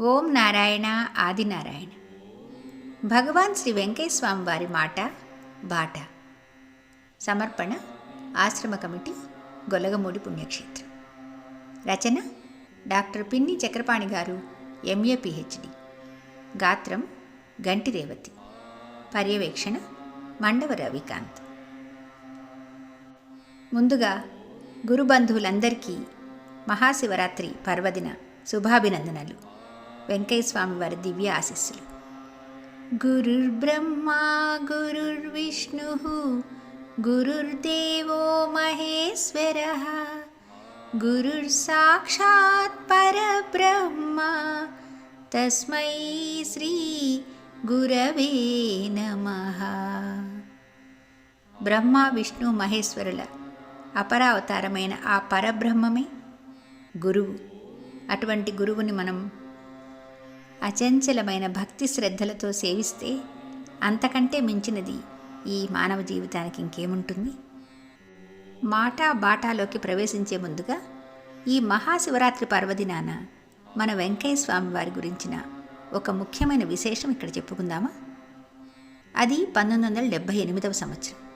ఓం నారాయణ ఆదినారాయణ. భగవాన్ శ్రీ వెంకయ్య వారి మాట బాట. సమర్పణ ఆశ్రమ కమిటీ గొలగమూడి పుణ్యక్షేత్రం. రచన డాక్టర్ పిన్ని చక్రపాణి గారు ఎంఏ పిహెచ్డి. గాత్రం గంటి రేవతి. పర్యవేక్షణ మండవ రవికాంత్. ముందుగా గురుబంధువులందరికీ మహాశివరాత్రి పర్వదిన శుభాభినందనలు. వెంకయ్య స్వామి వారి దివ్య ఆశీస్సులు గురుర్బ్రహ్మా గురుర్విష్ణు గురుర్దేవో మహేశ్వర గురుర్ సాక్షాత్ పరబ్రహ్మ తస్మై శ్రీ గురవే నమ. బ్రహ్మ విష్ణు మహేశ్వరుల అపరావతారమైన ఆ పరబ్రహ్మమే గురువు. అటువంటి గురువుని మనం అచంచలమైన భక్తి శ్రద్ధలతో సేవిస్తే అంతకంటే మించినది ఈ మానవ జీవితానికి ఇంకేముంటుంది? మాటా బాటాలోకి ప్రవేశించే ముందుగా ఈ మహాశివరాత్రి పర్వదినాన మన వెంకయ్య స్వామి వారి గురించిన ఒక ముఖ్యమైన విశేషం ఇక్కడ చెప్పుకుందామా? అది పంతొమ్మిది వందల డెబ్భై ఎనిమిదవ సంవత్సరం.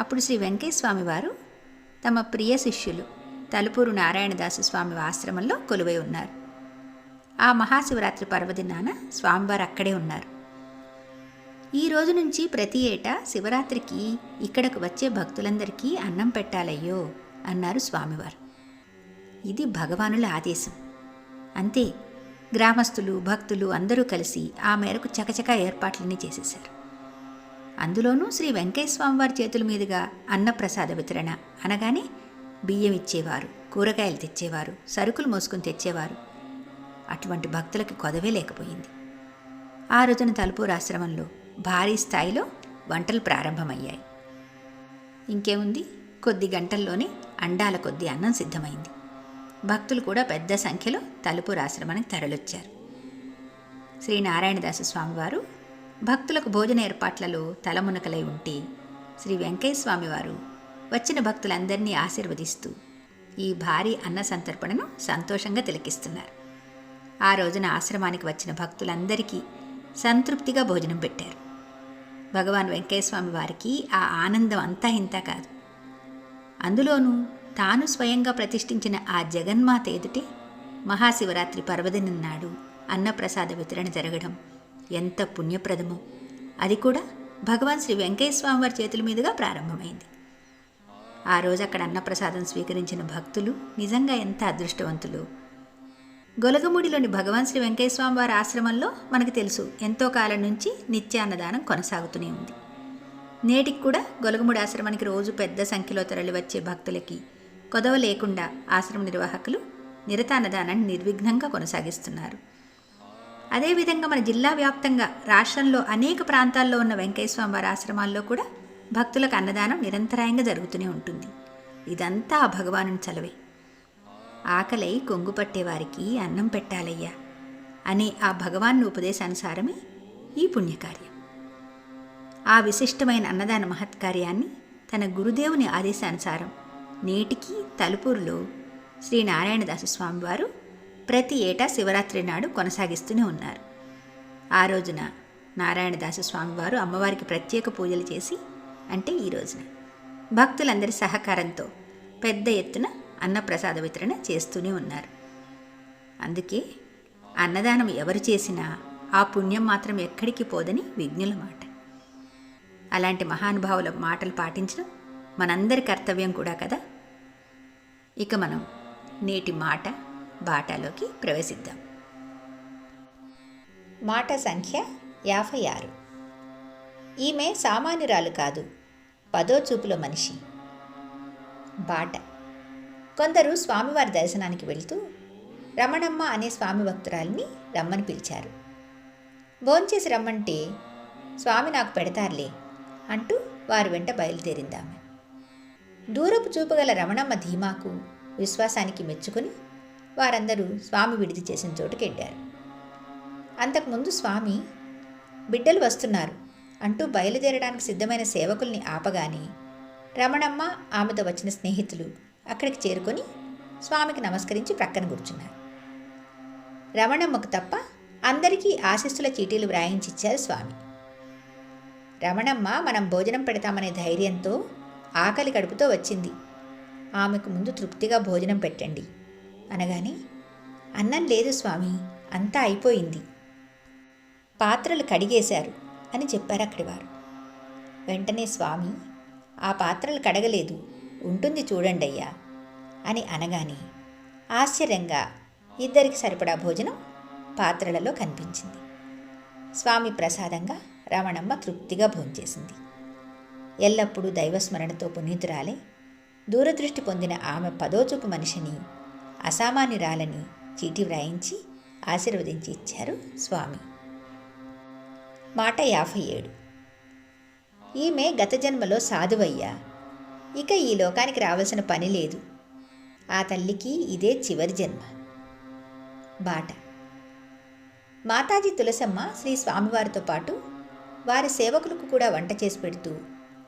అప్పుడు శ్రీ వెంకయ్య స్వామి వారు తమ ప్రియ శిష్యులు తలుపూరు నారాయణదాసు స్వామి ఆశ్రమంలో కొలువై ఉన్నారు. ఆ మహాశివరాత్రి పర్వదినాన స్వామివారు అక్కడే ఉన్నారు. ఈ రోజు నుంచి ప్రతి ఏటా శివరాత్రికి ఇక్కడకు వచ్చే భక్తులందరికీ అన్నం పెట్టాలయ్యో అన్నారు స్వామివారు. ఇది భగవానుల ఆదేశం. అంతే గ్రామస్తులు భక్తులు అందరూ కలిసి ఆ మేరకు చకచకా ఏర్పాట్లన్నీ చేసేశారు. అందులోనూ శ్రీ వెంకయ్య స్వామివారి చేతుల మీదుగా అన్నప్రసాద వితరణ అనగానే బియ్యం ఇచ్చేవారు కూరగాయలు తెచ్చేవారు సరుకులు మోసుకుని తెచ్చేవారు అటువంటి భక్తులకి కొదవే లేకపోయింది. ఆ రోజున తలుపూరు ఆశ్రమంలో భారీ స్థాయిలో వంటలు ప్రారంభమయ్యాయి. ఇంకేముంది? కొద్ది గంటల్లోనే అండాల కొద్ది అన్నం సిద్ధమైంది. భక్తులు కూడా పెద్ద సంఖ్యలో తలుపూరు ఆశ్రమానికి తరలొచ్చారు. శ్రీ నారాయణదాసు స్వామివారు భక్తులకు భోజన ఏర్పాట్లలో తలమునకలై ఉంటే శ్రీ వెంకయ్య స్వామివారు వచ్చిన భక్తులందరినీ ఆశీర్వదిస్తూ ఈ భారీ అన్న సంతర్పణను సంతోషంగా తిలకిస్తున్నారు. ఆ రోజున ఆశ్రమానికి వచ్చిన భక్తులందరికీ సంతృప్తిగా భోజనం పెట్టారు. భగవాన్ వెంకయ్యస్వామి వారికి ఆ ఆనందం అంతా ఇంతా కాదు. అందులోనూ తాను స్వయంగా ప్రతిష్ఠించిన ఆ జగన్మాత ఎదుటే మహాశివరాత్రి పర్వదినం నాడు అన్నప్రసాద వితరణ జరగడం ఎంత పుణ్యప్రదమో! అది కూడా భగవాన్ శ్రీ వెంకయ్యస్వామి వారి చేతుల మీదుగా ప్రారంభమైంది. ఆ రోజు అక్కడ అన్నప్రసాదం స్వీకరించిన భక్తులు నిజంగా ఎంత అదృష్టవంతులు! గొలగముడిలోని భగవాన్ శ్రీ వెంకటేశ్వరస్వామి వారి ఆశ్రమంలో మనకు తెలుసు ఎంతో కాలం నుంచి నిత్య అన్నదానం కొనసాగుతూనే ఉంది. నేటికి కూడా గొలగముడి ఆశ్రమానికి రోజు పెద్ద సంఖ్యలో తరలి వచ్చే భక్తులకి కొదవ లేకుండా ఆశ్రమ నిర్వాహకులు నిరత అన్నదానాన్ని నిర్విఘ్నంగా కొనసాగిస్తున్నారు. అదేవిధంగా మన జిల్లా వ్యాప్తంగా రాష్ట్రంలో అనేక ప్రాంతాల్లో ఉన్న వెంకయ్యస్వామి వారి ఆశ్రమాల్లో కూడా భక్తులకు అన్నదానం నిరంతరాయంగా జరుగుతూనే ఉంటుంది. ఇదంతా ఆ భగవాను చలవే. ఆకలై కొంగు పట్టేవారికి అన్నం పెట్టాలయ్యా అనే ఆ భగవాన్ ఉపదేశానుసారమే ఈ పుణ్యకార్యం. ఆ విశిష్టమైన అన్నదాన మహత్కార్యాన్ని తన గురుదేవుని ఆదేశానుసారం నేటికి తలుపూరులో శ్రీ నారాయణదాసు స్వామివారు ప్రతి ఏటా శివరాత్రి నాడు కొనసాగిస్తూనే ఉన్నారు. ఆ రోజున నారాయణదాసు స్వామివారు అమ్మవారికి ప్రత్యేక పూజలు చేసి అంటే ఈ రోజున భక్తులందరి సహకారంతో పెద్ద ఎత్తున అన్నప్రసాద వితరణ చేస్తూనే ఉన్నారు. అందుకే అన్నదానం ఎవరు చేసినా ఆ పుణ్యం మాత్రం ఎక్కడికి పోదని విజ్ఞుల మాట. అలాంటి మహానుభావుల మాటలు పాటించడం మనందరి కర్తవ్యం కూడా కదా? ఇక మనం నేటి మాట బాటాలోకి ప్రవేశిద్దాం. మాట సంఖ్య యాభై ఆరు. ఈమె సామాన్యురాలు కాదు పదో చూపులో మనిషి. బాట. కొందరు స్వామివారి దర్శనానికి వెళుతూ రమణమ్మ అనే స్వామి భక్తురాలిని రమ్మని పిలిచారు. భోంచేసి రమ్మంటే స్వామి నాకు పెడతారులే అంటూ వారి వెంట బయలుదేరిందామె. దూరపు చూపగల రమణమ్మ ధీమాకు విశ్వాసానికి మెచ్చుకుని వారందరూ స్వామి విడిది చేసిన చోటుకెళ్ళారు అంతకుముందు స్వామి బిడ్డలు వస్తున్నారు అంటూ బయలుదేరడానికి సిద్ధమైన సేవకుల్ని ఆపగానే రమణమ్మ ఆమెతో వచ్చిన స్నేహితులు అక్కడికి చేరుకొని స్వామికి నమస్కరించి ప్రక్కన కూర్చున్నారు. రమణమ్మకు తప్ప అందరికీ ఆశీస్సుల చీటీలు వ్రాయించిచ్చారు స్వామి. రమణమ్మ మనం భోజనం పెడతామనే ధైర్యంతో ఆకలి కడుపుతో వచ్చింది. ఆమెకు ముందు తృప్తిగా భోజనం పెట్టండి అనగానే అన్నం లేదు స్వామి అంతా అయిపోయింది. పాత్రలు కడిగేశారు అని చెప్పారు అక్కడి వారు వెంటనే స్వామి ఆ పాత్రలు కడగలేదు. ఉంటుంది చూడండయ్యా అని అనగానే ఆశ్చర్యంగా ఇద్దరికి సరిపడా భోజనం పాత్రలలో కనిపించింది. స్వామి ప్రసాదంగా రమణమ్మ తృప్తిగా భోంచేసింది. ఎల్లప్పుడూ దైవస్మరణతో పునీతురాలే దూరదృష్టి పొందిన ఆమె పదోచూపు మనిషిని అసామాన్యురాలని చీటి వ్రాయించి ఆశీర్వదించి ఇచ్చారు స్వామి. మాట యాభై ఏడు. ఈమె గత జన్మలో సాధువయ్యా. ఇక ఈ లోకానికి రావాల్సిన పని లేదు. ఆ తల్లికి ఇదే చివరి జన్మ. బాట. మాతాజీ తులసమ్మ శ్రీ స్వామివారితో పాటు వారి సేవకులకు కూడా వంట చేసి పెడుతూ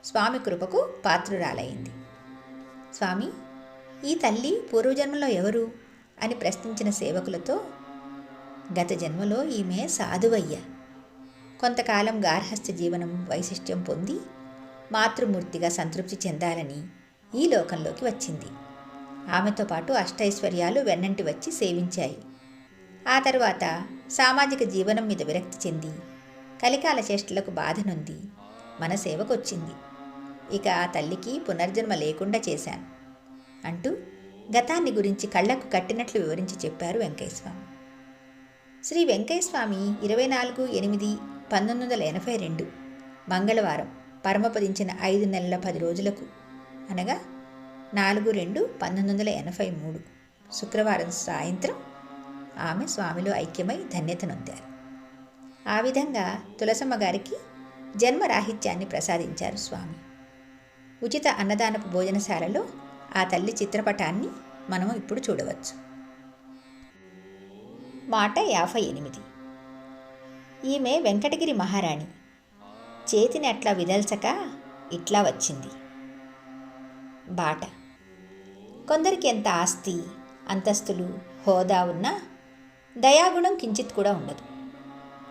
స్వామి కృపకు పాత్రురాలైంది. స్వామి ఈ తల్లి పూర్వజన్మలో ఎవరు? అని ప్రశ్నించిన సేవకులతో గత జన్మలో ఈమె సాధువయ్య. కొంతకాలం గార్హస్థ జీవనం వైశిష్ట్యం పొంది మాతృమూర్తిగా సంతృప్తి చెందాలని ఈ లోకంలోకి వచ్చింది. ఆమెతో పాటు అష్టైశ్వర్యాలు వెన్నంటి వచ్చి సేవించాయి. ఆ తర్వాత సామాజిక జీవనం మీద విరక్తి చెంది కలికాల చేష్టలకు బాధనుంది మన సేవకొచ్చింది ఇక ఆ తల్లికి పునర్జన్మ లేకుండా చేశాను అంటూ గతాన్ని గురించి కళ్ళకు కట్టినట్లు వివరించి చెప్పారు వెంకయ్యస్వామి. శ్రీ వెంకయ్యస్వామి ఇరవై నాలుగు ఎనిమిది పంతొమ్మిది వందల ఎనభై రెండు మంగళవారం పరమపదించిన ఐదు నెలల పది రోజులకు అనగా నాలుగు రెండు పంతొమ్మిది వందల ఎనభై మూడు. శుక్రవారం సాయంత్రం ఆమె స్వామిలో ఐక్యమై ధన్యత నొందారు. ఆ విధంగా తులసమ్మ గారికి జన్మరాహిత్యాన్ని ప్రసాదించారు స్వామి. ఉచిత అన్నదానపు భోజనశాలలో ఆ తల్లి చిత్రపటాన్ని మనం ఇప్పుడు చూడవచ్చు. మాట యాభై ఎనిమిది. ఈమె వెంకటగిరి మహారాణి. చేతిని అట్లా విదల్చక ఇట్లా వచ్చింది. బాట. కొందరికి ఎంత ఆస్తి అంతస్తులు హోదా ఉన్నా దయాగుణం కించిత్ కూడా ఉండదు.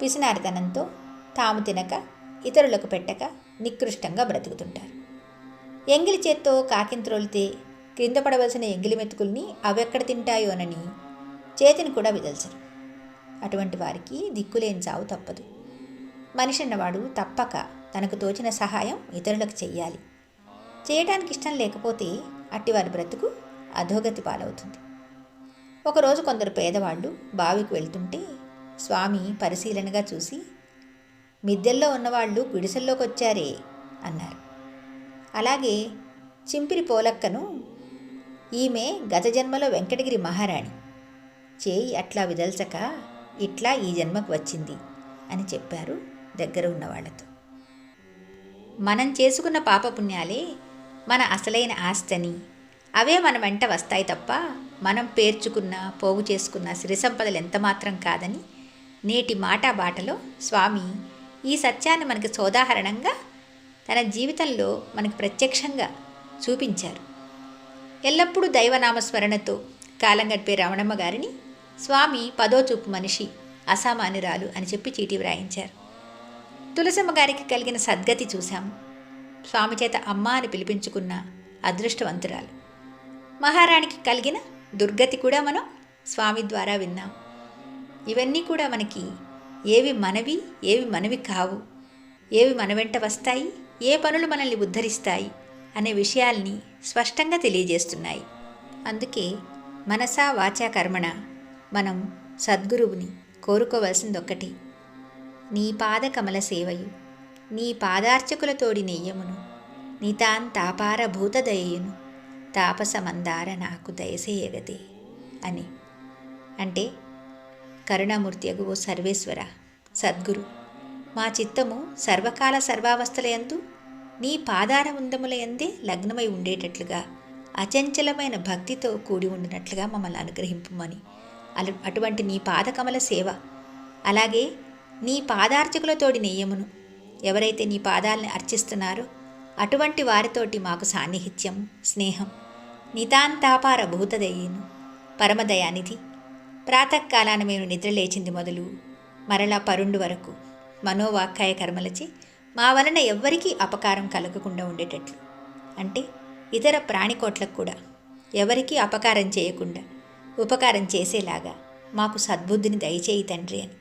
పిసినారితనంతో తాము తినక ఇతరులకు పెట్టక నికృష్టంగా బ్రతుకుతుంటారు. ఎంగిలి చేత్తో కాకింత్రోలితే క్రింద పడవలసిన ఎంగిలి మెతుకుల్ని అవెక్కడ తింటాయోనని చేతిని కూడా విదల్చరు. అటువంటి వారికి దిక్కులేని చావు తప్పదు. మనిషి అన్నవాడు తప్పక తనకు తోచిన సహాయం ఇతరులకు చెయ్యాలి. చేయడానికి ఇష్టం లేకపోతే అట్టివారి బ్రతుకు అధోగతి పాలవుతుంది. ఒకరోజు కొందరు పేదవాళ్ళు బావికి వెళ్తుంటే స్వామి పరిశీలనగా చూసి మిద్దెల్లో ఉన్నవాళ్ళు గుడిసెల్లోకి వచ్చారే అన్నారు. అలాగే చింపిరి పోలక్కను ఈమె గత జన్మలో వెంకటగిరి మహారాణి. చేయి అట్లా విదల్చక ఇట్లా ఈ జన్మకు వచ్చింది అని చెప్పారు దగ్గర ఉన్న వాళ్ళతో మనం చేసుకున్న పాపపుణ్యాలే మన అసలైన ఆస్తని. అవే మన వెంట వస్తాయి తప్ప మనం పేర్చుకున్న పోగు చేసుకున్న సిరి సంపదలు ఎంత మాత్రం కాదని నేటి మాట బాటలో స్వామి ఈ సత్యాన్ని మనకి సోదాహరణంగా తన జీవితంలో మనకు ప్రత్యక్షంగా చూపించారు. ఎల్లప్పుడూ దైవనామస్మరణతో కాలం గడిపే రమణమ్మ గారిని స్వామి పదో చూపు మనిషి అసామాన్యురాలు అని చెప్పి చీటీ వ్రాయించారు. తులసమ్మ గారికి కలిగిన సద్గతి చూశాము స్వామి చేత అమ్మ అని పిలిపించుకున్న అదృష్టవంతురాలు. మహారాణికి కలిగిన దుర్గతి కూడా మనం స్వామి ద్వారా విన్నాం. ఇవన్నీ కూడా మనకి ఏవి మనవి ఏవి మనవి కావు. ఏవి మన వెంట వస్తాయి ఏ పనులు మనల్ని ఉద్ధరిస్తాయి అనే విషయాల్ని స్పష్టంగా తెలియజేస్తున్నాయి. అందుకే మనసా వాచా కర్మణ మనం సద్గురువుని కోరుకోవలసిందొక్కటి. నీ పాద కమల సేవయు నీ పాదార్చకులతోడి నెయ్యమును నితాంతాపార భూతదయ్యును తాపసమందార నాకు దయసేయగదే అని. అంటే కరుణామూర్తి అగు ఓ సర్వేశ్వర సద్గురు మా చిత్తము సర్వకాల సర్వావస్థలయందు నీ పాదార ఉందములయందే లగ్నమై ఉండేటట్లుగా అచంచలమైన భక్తితో కూడి ఉండినట్లుగా మమ్మల్ని అనుగ్రహింపమని. అటువంటి నీ పాదకమల సేవ అలాగే నీ పాదార్చకులతోడి నెయ్యమును. ఎవరైతే నీ పాదాలని అర్చిస్తున్నారో అటువంటి వారితోటి మాకు సాన్నిహిత్యం స్నేహం నితాంతాపార భూతదయ్యను పరమదయానిధి ప్రాతకాలాన మేము నిద్రలేచింది మొదలు మరలా పరుండు వరకు మనోవాక్కాయ కర్మలచే మా వలన ఎవ్వరికీ అపకారం కలగకుండా ఉండేటట్లు. అంటే ఇతర ప్రాణికోట్లకు కూడా ఎవరికీ అపకారం చేయకుండా ఉపకారం చేసేలాగా మాకు సద్బుద్ధిని దయచేయి తండ్రి అని.